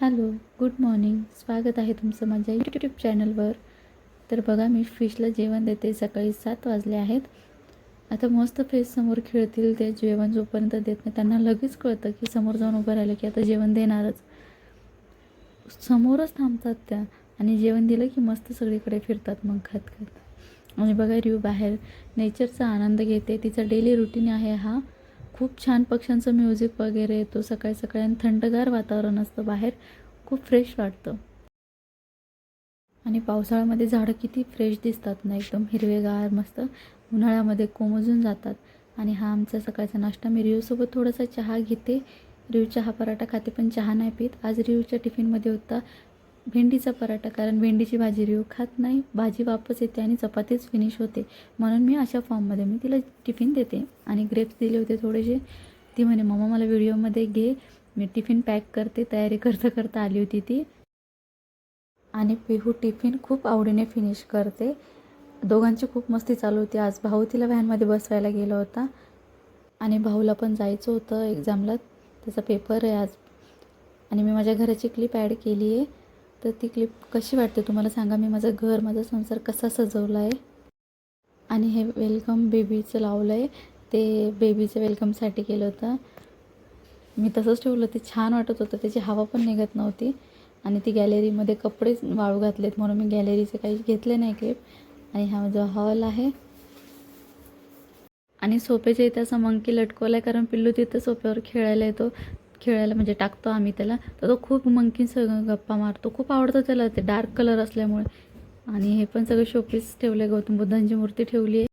Hello good morning. स्वागत आहे तुमचं माझ्या यूट्यूब चॅनलवर. तर बघा मी फिशला जेवण देते. सकाळी सात वाजले आहेत. आता मस्त फेस समोर खेळतील ते. जेवण जोपर्यंत देत नाही त्यांना लगेच कळतं की समोर जाऊन उभं राहिलं की आता जेवण देणारच. समोरच थांबतात त्या आणि जेवण दिलं की मस्त सगळीकडे फिरतात मग खात खात. आणि बघा रिव बाहेर. नेचरचा आनंद घेते. तिचा डेली रुटीन आहे हा. खूप छान पक्ष्यांचं म्युझिक वगैरे येतो सकाळी सकाळी आणि थंडगार वातावरण असतं बाहेर. खूप फ्रेश वाटतं. आणि पावसाळ्यामध्ये झाडं किती फ्रेश दिसतात ना एकदम हिरवेगार मस्त. उन्हाळ्यामध्ये कोमजून जातात. आणि हा आमचा सकाळचा नाश्ता. मी रिवसोबत थोडासा चहा घेते. रिव चहा पराठा खाते पण चहा नाही पित. आज रिवच्या टिफिनमध्ये होता भेंडीचा पराठा कारण भेंडीची भाजी रिव खात नाही भाजी वापस येते आणि चपातीच फिनिश होते. म्हणून मी अशा फॉर्ममध्ये मी तिला टिफिन देते आणि ग्रेप्स दिले होते थोडेसे. ती म्हणे मम्मा मला व्हिडिओमध्ये घे. मी टिफिन पॅक करते तयारी करता करता आली होती ती. आणि पिहू टिफिन खूप आवडीने फिनिश करते. दोघांची खूप मस्ती चालू होती. आज भाऊ तिला व्हॅनमध्ये बसवायला गेला होता. आणि भाऊला पण जायचं होतं एक्झामला त्याचा पेपर आहे आज. आणि मी माझ्या घराची क्लिप ॲड केली आहे तर ती क्लिप कशी वाटते तुम्हाला सांगा. मी माझं घर माझा संसार कसा सजवला आहे आणि हे वेलकम बेबीचं लावलं आहे ते बेबीचं वेलकमसाठी केलं होतं. मी तसंच ठेवलं. ते छान वाटत होतं. त्याची हवा पण निघत नव्हती. आणि ती गॅलरीमध्ये कपडेच वाळू घातलेत म्हणून मी गॅलरीचे काही घेतले नाही क्लिप आणि हा माझा हॉल आहे. आणि सोप्याच्या इथे असा मंकी लटकवला आहे कारण पिल्लू तिथं सोप्यावर खेळायला येतो. खेळायला म्हणजे टाकतो आम्ही त्याला. तर तो खूप मंकीसंग गप्पा मारतो. खूप आवडतं त्याला. ते डार्क कलर असल्यामुळे. आणि हे पण सगळं शोपीस ठेवलं आहे गौतम बुद्धांची मूर्ती ठेवली आहे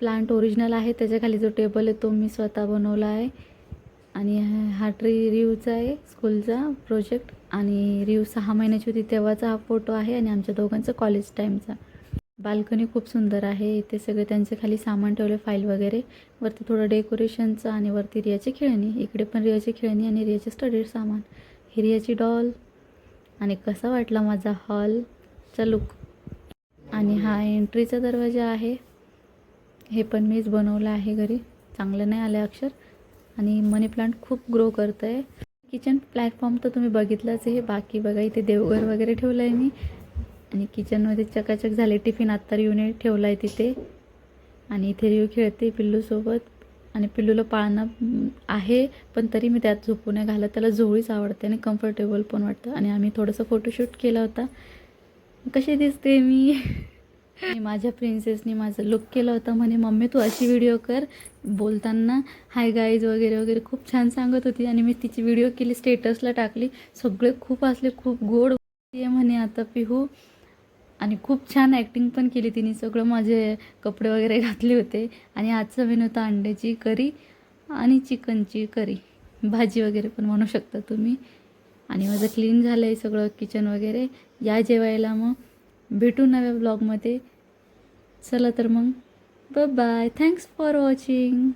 प्लांट ओरिजिनल आहे. त्याच्याखाली जो टेबल आहे तो मी स्वतः बनवला आहे. आणि हा ट्री रिव्हचा आहे. स्कूलचा प्रोजेक्ट आणि रिव्ह सहा महिन्याची होती. तेव्हाचा हा फोटो आहे. आणि आमच्या दोघांचा कॉलेज टाईमचा बाल्कनी खूप सुंदर आहे. इथे सगळे त्यांचे खाली सामान ठेवले फाईल वगैरे. वरती थोडं डेकोरेशनचं आणि वरती रियाची खेळणी. इकडे पण रियाची खेळणी आणि रियाचे स्टडी सामान. ही रियाची डॉल आणि कसा वाटला माझा हॉलचा लुक आणि हा एंट्रीचा दरवाजा आहे. हे पण मीच बनवलं आहे घरी. चांगलं नाही आलं अक्षर. आणि मनी प्लांट खूप ग्रो करतं आहे किचन प्लॅटफॉर्म तर तुम्ही बघितलंच आहे. बाकी बघा इथे देवघर वगैरे ठेवलं आहे मी. आणि किचनमध्ये चकाचक झाले. टिफिन आत्ता रिवने ठेवला आहे तिथे. आणि इथे रिव खेळते पिल्लूसोबत आणि पिल्लूला पाळणं आहे पण तरी मी त्यात झोपू नाही घालत. त्याला झोळीच आवडते आणि कम्फर्टेबल पण वाटतं. आणि आम्ही थोडंसं फोटोशूट केला होता. कशी दिसते मी? माझ्या प्रिन्सेसनी माझं लुक केलं होतं. म्हणे मम्मी तू अशी व्हिडिओ कर. बोलताना हाय गाईज वगैरे वगैरे खूप छान सांगत होती. आणि मी तिची व्हिडिओ केली स्टेटसला टाकली. सगळे खूप असले खूप गोड आहे म्हणे आता पिहू. आणि खूप छान ॲक्टिंग पण केली तिने. सगळं माझे कपडे वगैरे घातले होते. आणि आजचा मेनू होता अंड्याची करी आणि चिकनची करी. भाजी वगैरे पण म्हणू शकता तुम्ही. आणि माझं क्लीन झालं आहे सगळं किचन वगैरे. या जेवायला मग भेटू नव्या ब्लॉगमध्ये चला तर मग. Bye thanks for watching